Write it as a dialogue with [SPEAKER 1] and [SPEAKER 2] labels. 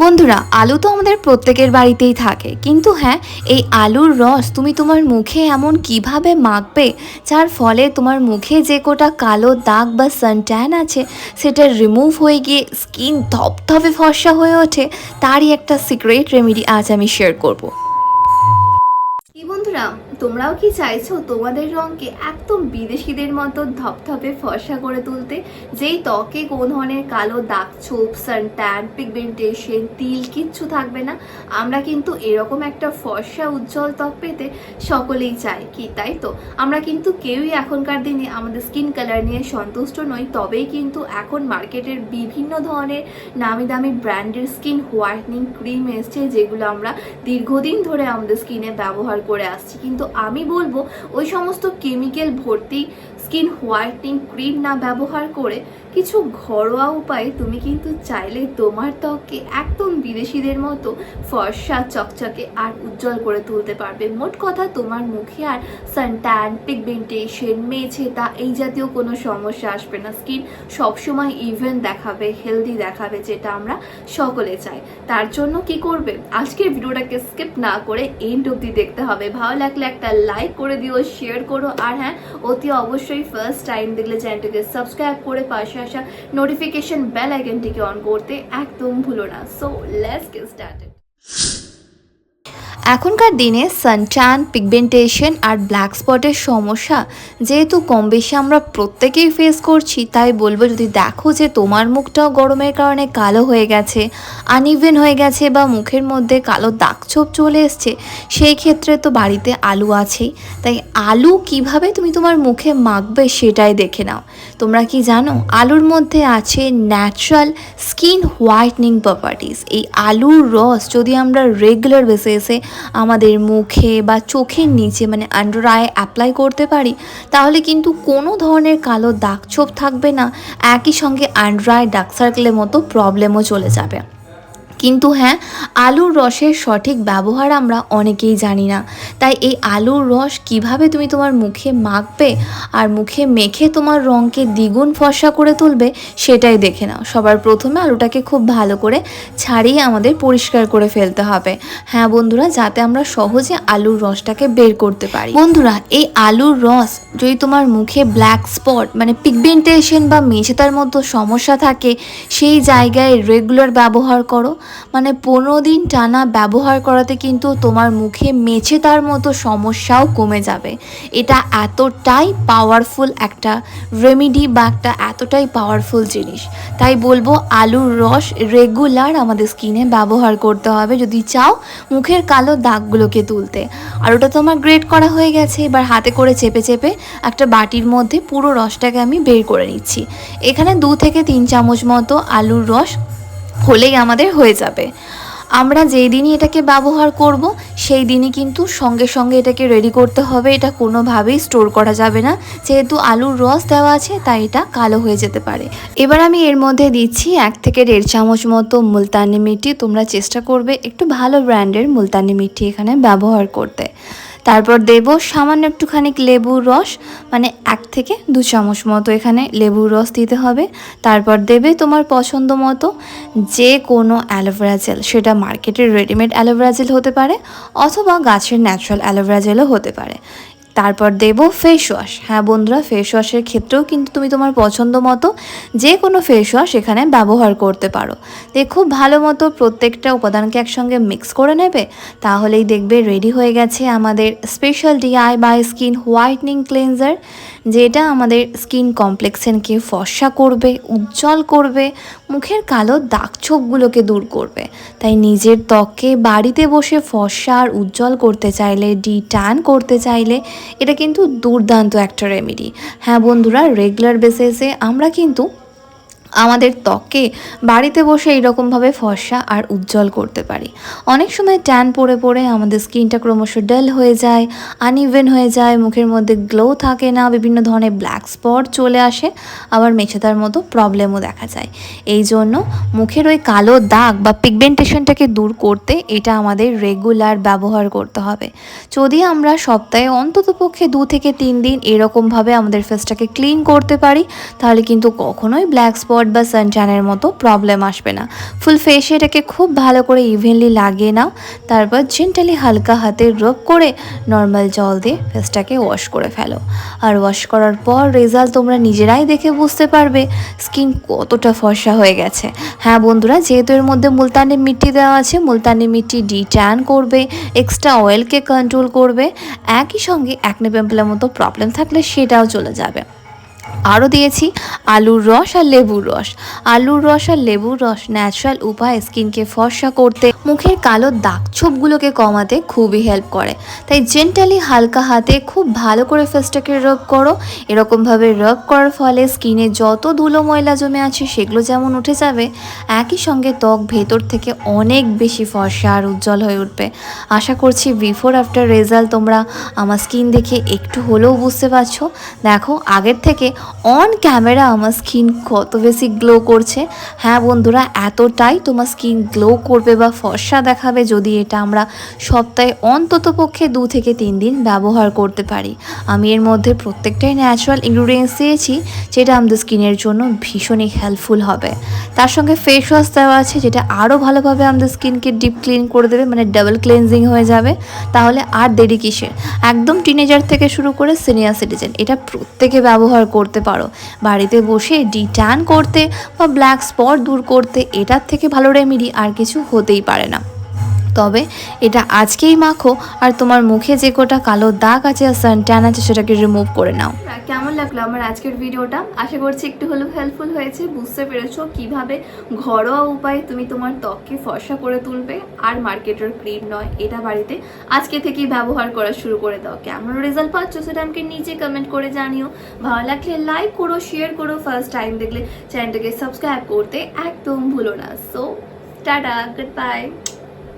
[SPEAKER 1] বন্ধুরা, আলু তো আমাদের প্রত্যেকের বাড়িতেই থাকে। কিন্তু হ্যাঁ এই আলুর রস তুমি তোমার মুখে এমন কীভাবে মাখবে, যার ফলে তোমার মুখে যে কোটা কালো দাগ বা সানট্যান আছে, সেটা রিমুভ হয়ে গিয়ে স্কিন ধপধপে ফর্সা হয়ে ওঠে, তারই একটা সিক্রেট রেমেডি আজ আমি শেয়ার করব। বন্ধুরা তোমরাও কি চাইছো তোমাদের রঙকে একদম বিদেশিদের মতো ধপধপে ফর্সা করে তুলতে? যেই ত্বকে কোনো ধরনের কালো দাগ ছোপ সানট্যান পিগমেন্টেশন তিল কিচ্ছু থাকবে না। আমরা কিন্তু এরকম একটা ফর্সা, উজ্জ্বল ত্বক পেতে সকলেই চাই কি তাই তো? আমরা কিন্তু কেউই এখনকার দিনে আমাদের স্কিন কালার নিয়ে সন্তুষ্ট নই, তবেই কিন্তু এখন মার্কেটের বিভিন্ন ধরনের নামি দামি ব্র্যান্ডের স্কিন হোয়াইটনিং ক্রিম এসছে, যেগুলো আমরা দীর্ঘদিন ধরে আমাদের স্কিনে ব্যবহার করে আসছি। কিন্তু আমি বলব ওই সমস্ত কেমিক্যাল ভর্তি স্কিন হোয়াইটনিং ক্রিম না ব্যবহার করে কিছু ঘরোয়া উপায়ে তুমি কিন্তু চাইলে তোমার ত্বককে একদম বিদেশিদের মতো ফর্সা, চকচকে আর উজ্জ্বল করে তুলতে পারবে। মোট কথা তোমার মুখে আর সানট্যান পিগমেন্টেশন মেছে তা এই জাতীয় কোনো সমস্যা আসবে না। স্কিন সবসময় ইভেন দেখাবে হেলদি দেখাবে, যেটা আমরা সকলে চাই। তার জন্য কি করবে? আজকের ভিডিওটাকে স্কিপ না করে এন্ড অবধি দেখতে হবে। ভালো লাগলে একটা লাইক করে দিও শেয়ার করো। আর হ্যাঁ অতি অবশ্যই ফার্স্ট টাইম দেখলে চ্যানেলটিকে সাবস্ক্রাইব করে পাশে আসা নোটিফিকেশন বেল আইকনটিকে অন করতে একদম ভুলো না সো লেটস গেট স্টার্টেড এখনকার দিনে সানট্যান পিগমেন্টেশন আর ব্ল্যাক স্পটের সমস্যা যেহেতু কম বেশি আমরা প্রত্যেকেই ফেস করছি, তাই বলব যদি দেখো যে তোমার মুখটাও গরমের কারণে কালো হয়ে গেছে আনইভেন হয়ে গেছে বা মুখের মধ্যে কালো দাগ দাগছোপ চলে এসছে, সেই ক্ষেত্রে তো বাড়িতে আলু আছেই। তাই আলু কীভাবে তুমি তোমার মুখে মাখবে সেটাই দেখে নাও। তোমরা কি জানো, আলুর মধ্যে আছে ন্যাচারাল স্কিন হোয়াইটনিং প্রপার্টিস এই আলুর রস যদি আমরা রেগুলার বেসিসে আমাদের মুখে বা চোখের নিচে মানে আন্ডার আই অ্যাপ্লাই করতে পারি, তাহলে কিন্তু কোনো ধরনের কালো দাগ ছোপ থাকবে না, একই সঙ্গে আন্ডার আই ডার্ক সার্কেলের মতো প্রবলেমও চলে যাবে। কিন্তু হ্যাঁ আলুর রসের সঠিক ব্যবহার আমরা অনেকেই জানি না। তাই এই আলুর রস কীভাবে তুমি তোমার মুখে মাখবে আর মুখে মেখে তোমার রঙকে দ্বিগুণ ফর্সা করে তুলবে সেটাই দেখে নাও। সবার প্রথমে আলুটাকে খুব ভালো করে ছাড়িয়ে আমাদের পরিষ্কার করে ফেলতে হবে। হ্যাঁ বন্ধুরা, যাতে আমরা সহজে আলুর রসটাকে বের করতে পারি। বন্ধুরা, এই আলুর রস যদি তোমার মুখে ব্ল্যাক স্পট মানে পিগমেন্টেশন বা মেঝেতার মতো সমস্যা থাকে, সেই জায়গায় রেগুলার ব্যবহার করো। মানে পনেরো দিন টানা ব্যবহার করাতে কিন্তু তোমার মুখে মেছে তার মতো সমস্যাও কমে যাবে। এটা এতটাই পাওয়ারফুল একটা রেমিডি বা একটা এতটাই পাওয়ারফুল জিনিস। তাই বলব, আলুর রস রেগুলার আমাদের স্কিনে ব্যবহার করতে হবে যদি চাও মুখের কালো দাগগুলোকে তুলতে। আর ওটা তো আমার গ্রেট করা হয়ে গেছে, এবার হাতে করে চেপে চেপে একটা বাটির মধ্যে পুরো রসটাকে আমি বের করে নিচ্ছি। এখানে দু থেকে তিন চামচ মতো আলুর রস হলেই আমাদের হয়ে যাবে। আমরা যেই দিনই এটাকে ব্যবহার করব, সেই দিনই কিন্তু সঙ্গে সঙ্গে এটাকে রেডি করতে হবে। এটা কোনোভাবেই স্টোর করা যাবে না। যেহেতু আলুর রস দেওয়া আছে, তাই এটা কালো হয়ে যেতে পারে। এবার আমি এর মধ্যে দিচ্ছি এক থেকে দেড় চামচ মতো মুলতানি মিটি তোমরা চেষ্টা করবে একটু ভালো ব্র্যান্ডের মুলতানি মিটি এখানে ব্যবহার করতে। তারপর দেব সামান্য একটুখানি লেবুর রস মানে এক থেকে দু চামচ মতো এখানে লেবুর রস দিতে হবে। তারপর দেবে তোমার পছন্দ মতো যে কোনো অ্যালোভেরা জেল, সেটা মার্কেটের রেডিমেড অ্যালোভেরা জেল হতে পারে, অথবা গাছের ন্যাচারাল অ্যালোভেরা জেলও হতে পারে। তারপর দেব ফেস ওয়াশ হ্যাঁ বন্ধুরা ফেস ওয়াশের ক্ষেত্রেও কিন্তু তুমি তোমার পছন্দ মতো যে কোনো ফেস ওয়াশ এখানে ব্যবহার করতে পারো। দিয়ে খুব ভালো মতো প্রত্যেকটা উপাদানকে একসঙ্গে মিক্স করে নেবে, তাহলেই দেখবে রেডি হয়ে গেছে আমাদের special DIY skin whitening cleanser যেটা আমাদের স্কিন কমপ্লেক্সেনকে ফর্সা করবে, উজ্জ্বল করবে, মুখের কালো দাগ ছোপগুলোকে দূর করবে। তাই নিজের ত্বককে বাড়িতে বসে ফর্সা আর উজ্জ্বল করতে চাইলে ডি ট্যান করতে চাইলে এটা কিন্তু দুর্দান্ত একটা রেমেডি হ্যাঁ বন্ধুরা রেগুলার বেসিসে আমরা কিন্তু আমাদের ত্বককে বাড়িতে বসে এইরকমভাবে ফর্সা আর উজ্জ্বল করতে পারি। অনেক সময় ট্যান পড়ে পড়ে আমাদের স্কিনটা ক্রমশ ডেল হয়ে যায়, আনইভেন হয়ে যায়, মুখের মধ্যে গ্লো থাকে না, বিভিন্ন ধরনের ব্ল্যাক স্পট চলে আসে, আবার মেছেতার মতো প্রবলেমও দেখা যায়। এই জন্য মুখের ওই কালো দাগ বা পিগমেন্টেশনটাকে দূর করতে এটা আমাদের রেগুলার ব্যবহার করতে হবে। যদি আমরা সপ্তাহে অন্তত পক্ষে দু থেকে তিন দিন এরকমভাবে আমাদের ফেসটাকে ক্লিন করতে পারি, তাহলে কিন্তু কখনোই ব্ল্যাক স্পট কমফর্ট বা সানট্যানের মতো প্রবলেম আসবে না। ফুল ফেসে এটাকে খুব ভালো করে ইভেনলি লাগিয়ে নাও, তারপর জেন্টালি হালকা হাতে রব করে নর্মাল জল দিয়ে ফেসটাকে ওয়াশ করে ফেলো। আর ওয়াশ করার পর রেজাল্ট তোমরা নিজেরাই দেখে বুঝতে পারবে স্কিন কতটা ফর্সা হয়ে গেছে। হ্যাঁ বন্ধুরা, যেহেতু এর মধ্যে মুলতানি মিট্টি দেওয়া আছে, মুলতানি মিট্টি ডিট্যান করবে এক্সট্রা অয়েলকে কন্ট্রোল করবে, একই সঙ্গে অ্যাকনে পিম্পলের মতো প্রবলেম থাকলে সেটাও চলে যাবে। আরও দিয়েছি, আলুর রস আর লেবুর রস। আলুর রস আর লেবুর রস ন্যাচারাল উপায়ে স্কিনকে ফর্সা করতে, মুখের কালো দাগ ছোপগুলোকে কমাতে খুবই হেল্প করে। তাই জেন্টালি হালকা হাতে খুব ভালো করে ফেসটাকে রব করো। এরকমভাবে রব করার ফলে স্কিনে যত ধুলো ময়লা জমে আছে সেগুলো যেমন উঠে যাবে, একই সঙ্গে ত্বক ভেতর থেকে অনেক বেশি ফর্সা আর উজ্জ্বল হয়ে উঠবে। আশা করছি বিফোর আফটার রেজাল্ট তোমরা আমার স্কিন দেখে একটু হলেও বুঝতে পারছ। দেখো, আগের থেকে অন ক্যামেরা আমার স্কিন কত বেশি গ্লো করছে। হ্যাঁ বন্ধুরা, এতটাই তোমার স্কিন গ্লো করবে বা ফর্সা দেখাবে যদি এটা আমরা সপ্তাহে অন্তত পক্ষে দু থেকে তিন দিন ব্যবহার করতে পারি। আমি এর মধ্যে প্রত্যেকটাই ন্যাচারাল ইনগ্রিডিয়েন্টস দিয়েছি, যেটা আমাদের স্কিনের জন্য ভীষণই হেল্পফুল হবে। তার সঙ্গে ফেস ওয়াশ দেওয়া আছে, যেটা আরও ভালোভাবে আমাদের স্কিনকে ডিপ ক্লিন করে দেবে মানে ডাবল ক্লিনজিং হয়ে যাবে। তাহলে আর দেরি কিসের? একদম টিনেজার থেকে শুরু করে সিনিয়র সিটিজেন এটা প্রত্যেকে ব্যবহার করতে পারো। বাড়িতে বসে ডি ট্যান করতে বা ব্ল্যাক স্পট দূর করতে এটার থেকে ভালো রেমেডি আর কিছু হতেই পারে না। তবে এটা আজকেই মাখো আর তোমার মুখে যে কোটা কালো দাগ আছে আর সানট্যান আছে সেটাকে রিমুভ করে নাও। কেমন লাগল আমার আজকের ভিডিওটা? আশা করছি একটু হলেও হেল্পফুল হয়েছে। বুঝতে পেরেছ কীভাবে ঘরোয়া উপায়ে তুমি তোমার ত্বককে ফর্সা করে তুলবে আর মার্কেটের ক্রিম নয়, এটা বাড়িতে আজকে থেকেই ব্যবহার করা শুরু করে দাও। কেমন রেজাল্ট পাচ্ছ সেটা আমাকে নিচে কমেন্ট করে জানিও। ভালো লাগলে লাইক করো শেয়ার করো ফার্স্ট টাইম দেখলে চ্যানেলটাকে সাবস্ক্রাইব করতে একদম ভুলো না। So tata good bye